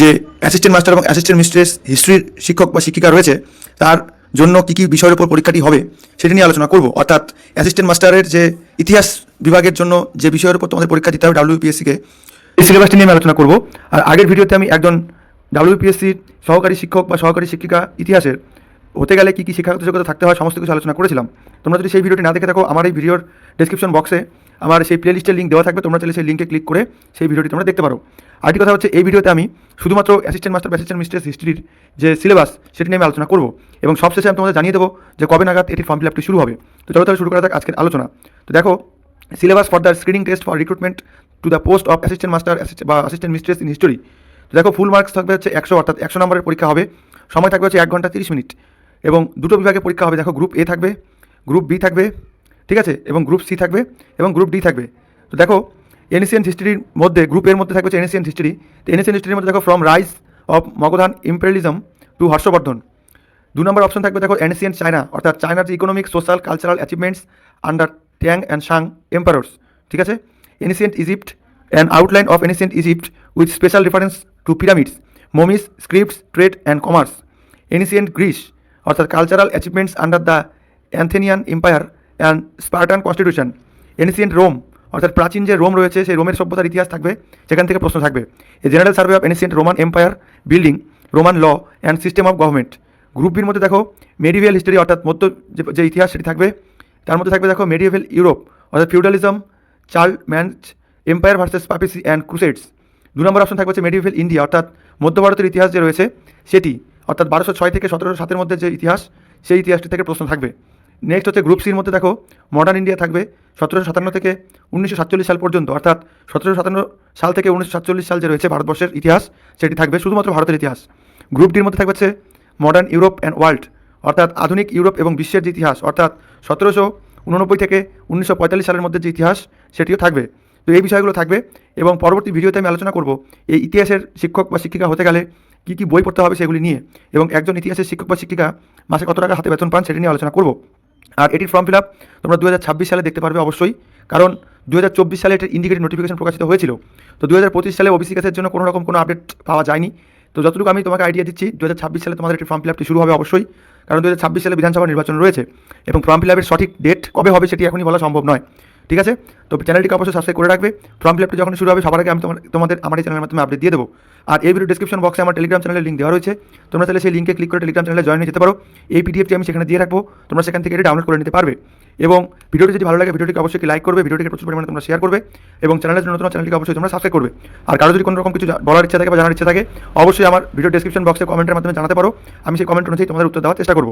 যে assistant master এবং assistant mistress হিস্ট্রির শিক্ষক বা শিক্ষিকা রয়েছে, তার জন্য কী কী বিষয়ের উপর পরীক্ষাটি হবে, সেটি নিয়ে আলোচনা করব। অর্থাৎ অ্যাসিস্ট্যান্ট মাস্টারের যে ইতিহাস বিভাগের জন্য যে বিষয়ের উপর তোমাদের পরীক্ষা দিতে হবে ডাব্লিউপিএসসিকে এই সিলেবাসটি নিয়ে আমি আলোচনা করব। আর আগের ভিডিওতে আমি একজন ডাব্লিউপিএসসির সহকারী শিক্ষক বা সহকারী শিক্ষিকা ইতিহাসের হতে গেলে কী কী শিক্ষাগত যোগ্যতা থাকতে হয় সমস্ত কিছু আলোচনা করেছিলাম। তোমরা যদি সেই ভিডিওটি না দেখে থাকো, আমার এই ভিডিওর ডেসক্রিপশন বক্সে আমার সেই প্লেলিস্টের লিঙ্ক দেওয়া থাকবে। তোমরা চাইলে সেই লিঙ্কে ক্লিক করে সেই ভিডিওটি তোমরা দেখতে পারো। আরেকটি কথা হচ্ছে, এই ভিডিওতে আমি শুধুমাত্র অ্যাসিস্ট্যান্ট মাস্টার অ্যাসিস্ট্যান্ট মিস্ট্রেস হিস্ট্রির যে সিলেবাস সেটি নিয়ে আমি আলোচনা করব। এবং সবশেষে আমি তোমাদের জানিয়ে দেবো যে কবে নাগাদ এটির ফর্ম ফিল আপটি শুরু হবে। তো চলো তাহলে শুরু করা যাক আজকের আলোচনা। তো দেখো syllabus for the screening test for recruitment to the post of assistant master বা অ্যাসিস্ট্যান্ট মিস্ট্রেস ইন হিস্টোরি তো দেখো ফুল মার্কস থাকবে হচ্ছে একশো, অর্থাৎ একশো নম্বরের পরীক্ষা হবে। সময় থাকবে হচ্ছে এক ঘণ্টা তিরিশ মিনিট। এবং দুটো বিভাগে পরীক্ষা হবে। দেখো গ্রুপ এ থাকবে গ্রুপ বি থাকবে, ঠিক আছে? এবং গ্রুপ সি থাকবে এবং গ্রুপ ডি থাকবে। তো দেখো এনএসিয়ান হিস্ট্রির মধ্যে গ্রুপের মধ্যে থাকবে এনএসিয়ান হিস্ট্রি তো এনএসিয়ান হিস্ট্রির মধ্যে দেখো from rise of Magadhan imperialism to Harshavardhan. দু নম্বর অপশন থাকবে দেখো এনএসিয়ান চায়না অর্থাৎ চায়নার যে economic social cultural achievements under Tang and Sung emperors ঠিক আছে? Ancient Egypt and outline of ancient Egypt with special reference to pyramids mummies scripts trade and commerce ancient Greece অর্থাৎ cultural achievements under the Athenian empire and Spartan constitution ancient Rome অর্থাৎ প্রাচীন যে Rome রয়েছে, সেই রোমের সভ্যতার ইতিহাস থাকবে সেখান থেকে প্রশ্ন থাকবে। A general survey of ancient Roman empire building Roman law and system of government group বির মধ্যে দেখো মেডিভেল হিস্টোরি অর্থাৎ মধ্য যে ইতিহাস সেটি থাকবে। তার মধ্যে থাকবে দেখো মেডিভেল ইউরোপ অর্থাৎ feudalism Charlemagne empire versus papacy and crusades দু নম্বর অপশন থাকবে মেডিভেল ইন্ডিয়া অর্থাৎ মধ্য ভারতের ইতিহাস যে রয়েছে, সেটি অর্থাৎ বারোশো ছয় থেকে সতেরোশো সাতের মধ্যে যে ইতিহাস, সেই ইতিহাসটি থেকে প্রশ্ন থাকবে। নেক্সট হচ্ছে গ্রুপ সির মধ্যে দেখো মডার্ন ইন্ডিয়া থাকবে, সতেরোশো সাতান্ন থেকে উনিশশো সাতচল্লিশ সাল পর্যন্ত, অর্থাৎ সতেরোশো সাতান্ন সাল থেকে উনিশশো সাতচল্লিশ সাল যে রয়েছে ভারতবর্ষের ইতিহাস, সেটি থাকবে শুধুমাত্র ভারতের ইতিহাস। গ্রুপ ডির মধ্যে থাকবে হচ্ছে মডার্ন ইউরোপ অ্যান্ড ওয়ার্ল্ড অর্থাৎ আধুনিক ইউরোপ এবং বিশ্বের যে ইতিহাস, অর্থাৎ সতেরোশো উননব্বই থেকে উনিশশো পঁয়তাল্লিশ সালের মধ্যে যে ইতিহাস, সেটিও থাকবে। তো এই বিষয়গুলো থাকবে এবং পরবর্তী ভিডিওতে আমি আলোচনা করব, এই ইতিহাসের শিক্ষক বা শিক্ষিকা হতে গেলে কী কী বই পড়তে হবে সেগুলি নিয়ে। এবং একজন ইতিহাসের শিক্ষক বা শিক্ষিকা মাসে কত টাকা হাতে বেতন পান সেটি নিয়ে আলোচনা করব। আর এটির ফর্ম ফিল আপ তোমরা দু হাজার ছাব্বিশ সালে দেখতে পারবে অবশ্যই। কারণ দু হাজার চব্বিশ সালে এটির ইন্ডিকেটেড নোটিফিকেশন প্রকাশিত হয়েছিল। তো দু হাজার পঁচিশ সালে ওবিসি কেসের জন্য কোনো রকম কোনো আপডেট পাওয়া যায়নি। তো যতটুকু আমি তোমাকে আইডিয়া দিচ্ছি দু হাজার ছাব্বিশ সালে তোমাদের একটি ফর্ম ফিল আপটি শুরু হবে অবশ্যই। কারণ দু হাজার ছাব্বিশ সালে বিধানসভা নির্বাচন রয়েছে এবং ফর্ম ফিল আপের সঠিক ডেট কবে হবে সেটি এখনই বলা সম্ভব নয়। ঠিক আছে? তো চ্যানেলটিকে অবশ্যই সাবস্ক্রাইব করে রাখবে। ফর্ম ফিল আপটি যখন শুরু হবে, সবার আগে আমি তোমাদের আমার এই চ্যানেলের মাধ্যমে আপডেট দিয়ে দেবো। আর এই ভিডিও ডিসক্রিপশন বক্সে আমার টেলিগ্রাম চ্যানেলের লিঙ্ক দেওয়া রয়েছে। তোমরা তাহলে সেই লিঙ্কে ক্লিক করে টেলিগ্রাম চ্যানেলে জয়েন হয়ে যেতে পারো। এই পিডিএফটি আমি সেখানে দিয়ে রাখব। তোমরা সেখান থেকে এটি ডাউনলোড করে নিতে পারবে। এবং ভিডিওটি যদি ভালো লাগে, ভিডিওটিকে অবশ্যই লাইক করবে। ভিডিওটিকে প্রচুর পরিমাণে তোমরা শেয়ার করবে। এবং চ্যানেলের জন্য নতুন চ্যানেলটিকে অবশ্যই তোমরা সাবস্ক্রাইব করবে। আর কারও যদি কোনো রকম কিছু বলার ইচ্ছা থাকে বা জানার ইচ্ছা থাকে, অবশ্যই আমার ভিডিও ডিসক্রিপশন বক্সে কমেন্টের মাধ্যমে জানাতে পারো। আমি সেই কমেন্ট অনুযায়ী তোমাদের উত্তর দেওয়ার চেষ্টা করব।